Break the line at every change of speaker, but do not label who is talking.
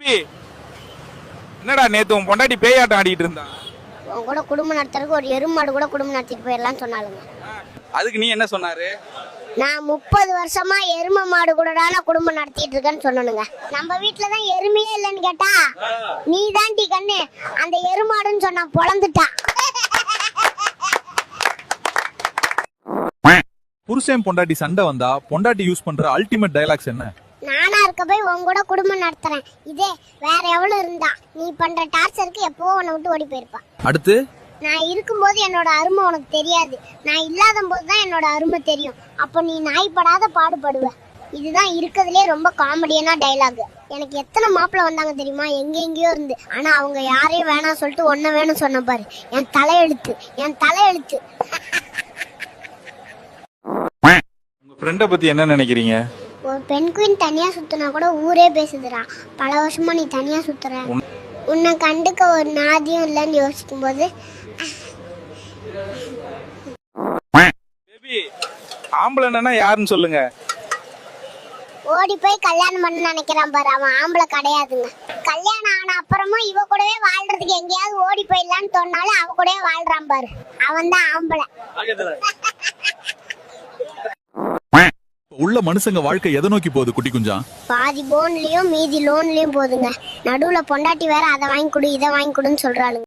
Baby என்னடா நேத்து உன் பொண்டாட்டி பேயாட்டம் ஆடிட்டு இருந்தா?
உன் கூட குடும்பம் நடத்துறதுக்கு ஒரு எருமாடு கூட குடும்பம் நடத்திட்டு போயிடலாம்னு சொன்னாலுங்க
அதுக்கு நீ என்ன சொன்னாரு?
நான் முப்பது வருஷமா எரும மாடு கூட குடும்பம் நடத்திட்டு இருக்கேன்னு சொன்னனுங்க. நம்ம வீட்டுல தான் எருமையே இல்லைன்னு கேட்டா நீ தாண்டி கண்ணு. அந்த எருமாடுன்னு சொன்னா பொழந்துட்டா.
புருஷன் பொண்டாட்டி சண்டை வந்தா பொண்டாட்டி யூஸ் பண்ற அல்டிமேட் டயலாக்ஸ் என்ன?
இருக்க போய் உன் கூட குடும்பம் நடத்துறேன். இதே வேற எவ்வளவு இருந்தா நீ பண்ற டார்ச்சருக்கு எப்போ உன்னை விட்டு ஓடி போயிருப்பா.
அடுத்து?
நான் இருக்கும்போது என்னோட அருமை உனக்கு தெரியாது. நான் இல்லாத போது தான் என்னோட அருமை தெரியும். அப்போ நீ நாய்ப்படாத பாடுபடுவ. இதுதான் இருக்கிறதுலே ரொம்ப காமெடியான டைலாக் எனக்கு எத்தனை மாப்பிள்ள வந்தாங்க தெரியுமா? எங்க எங்கேயோ இருந்து. ஆனா அவங்க யாரையும் வேணாம் சொல்லிட்டு ஒன்ன வேணும் சொன்ன பாரு. என் தலையெழுத்து என் தலையெழுத்து.
உங்க ஃப்ரெண்டை பத்தி என்ன நினைக்கிறீங்க?
ஒரு பெண் குயின் தனியா சுத்தினா கூட ஊரே பேசுதுடா. பல வருஷமா நீ தனியா சுத்துற. உன்னை கண்டுக்க ஒரு நாதியும் இல்லைன்னு யோசிக்கும் போது
பேபி ஆம்பளைன்னா யாருன்னு சொல்லுங்க.
ஓடி போய் கல்யாணம் பண்ண நினைக்கிறான் பாரு அவன் ஆம்பளை கிடையாதுங்க. கல்யாணம் ஆன அப்புறமும் இவ கூடவே வாழ்றதுக்கு எங்கேயாவது ஓடி போயிடலான்னு தோணாலும் அவ கூடவே வாழ்றான் பாரு. அவன் தான் ஆம்பளை
உள்ள மனுஷங்க வாழ்க்கை எதை நோக்கி போகுது குட்டி குஞ்சா?
பாதி போன்லயும் மீதி லோன்லயும் போதுங்க நடுவுல பொண்டாட்டி வேற அதை வாங்கி கொடு இதை வாங்கி கொடுன்னு சொல்றாளுங்க.